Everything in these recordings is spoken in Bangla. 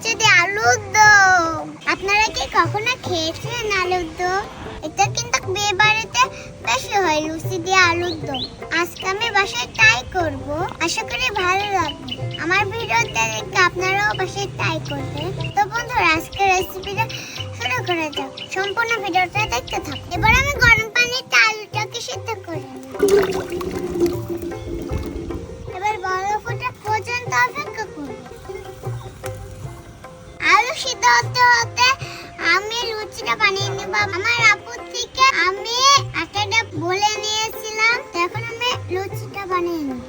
দিয়ে আলুর দম। আপনারা কি কখনো খেয়েছেন আলুর দম? এটা কিন্তু বিয়ে বাড়িতে বেশি হয়, লুচি দিয়ে আলুর দম। আজকে আমি বাসায় ট্রাই করব। আশা করি ভালো লাগবে। আমার ভিডিওতে দেখে আপনারাও বাসায় ট্রাই করবেন। তো বন্ধুরা, আজকের রেসিপিটা শুরু করা যাক। সম্পূর্ণ ভিডিওটা দেখতে থাকুন। এবার আমি আমার আপু থেকে আমি আটাটা বলে নিয়েছিলাম, তো এখন আমি লুচিটা বানিয়ে নেব।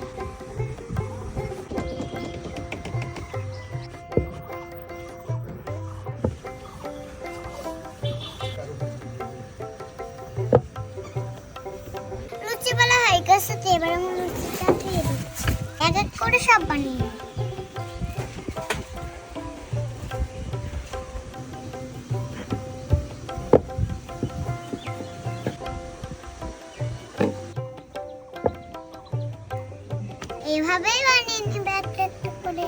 লুচি বলা হয়ে গেছে এবার আমি লুচিটা দিয়ে দিচ্ছি। এক এক করে সব বানিয়ে নেব। এভাবেই বানিয়ে নেবে করে।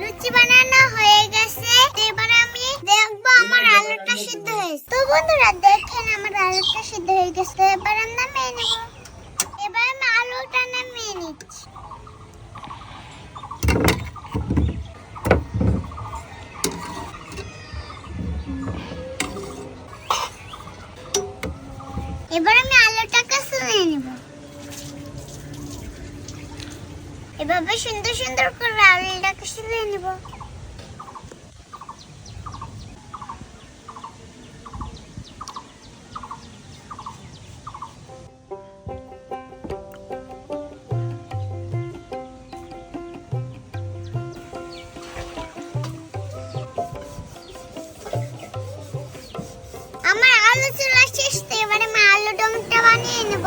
লুচি বানানো হয়ে গেছে। এবার আমি দেখব আমার আলুটা সিদ্ধ হয়েছে। তো বন্ধুরা, দেখেন আমার আলুটা সিদ্ধ হয়ে গেছে। এবার আমি নামিয়ে নেব। এবার আমি আলুটা নামিয়ে নিচ্ছি। এভাবে সুন্দর সুন্দর করে আলুটাকে সুলে নেব। আমার আলু চুলা শেষ তো, এবারে আমি বানিয়ে নেব।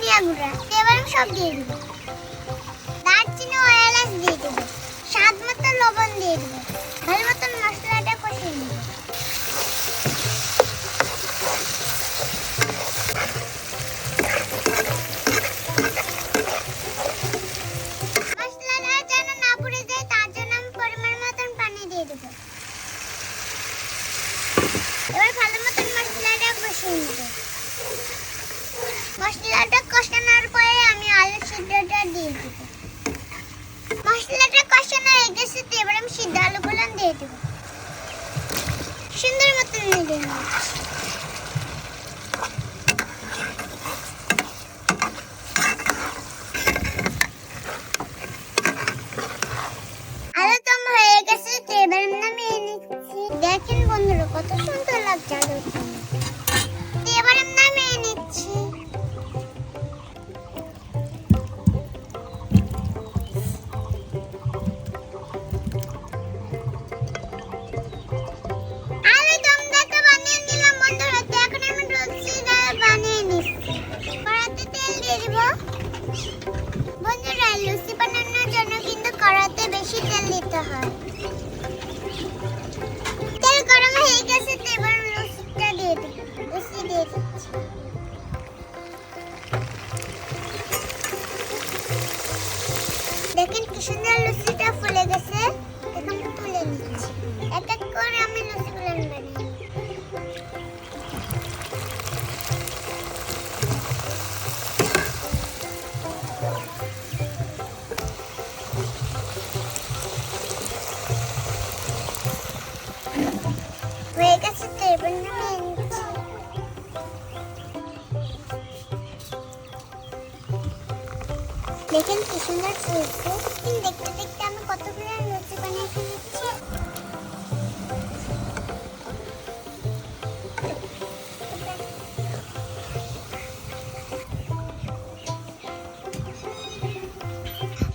ধনিয়া গুঁড়া এবার সব দিয়ে দেবো। দারচিনি ও এলাচ দিয়ে দেবো। স্বাদ মতো লবণ দিয়ে দেবো। ভালো দিয়ে দেব মশলাটা কষানো হয়ে এবার আমি সিদ্ধ আলুগুলো দিয়ে সুন্দর মতন নেড়ে সোনার লুচিটা ফুলে গেছে। এখন তুলে নিচ্ছি। এক এক করে আমি লুচিগুলো বানিয়ে হয়ে গেছে তো, এবার নামিয়ে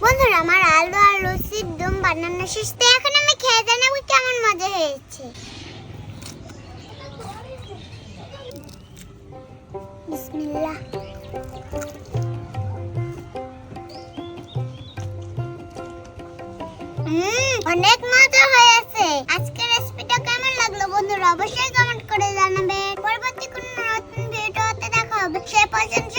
বন্ধুরা, আমার আলু আর লুচির দম বানানো শেষ। তো এখন আমি খেয়ে জানাব কেমন মজা হয়েছে। বিসমিল্লাহ। হুম, অনেক মজা হয়েছে। আজকের রেসিপিটা কেমন লাগল বন্ধুরা? অবশ্যই কমেন্ট করে জানাবে। পরবর্তী কোনো নতুন ভিডিওতে দেখা হবে। সে পর্যন্ত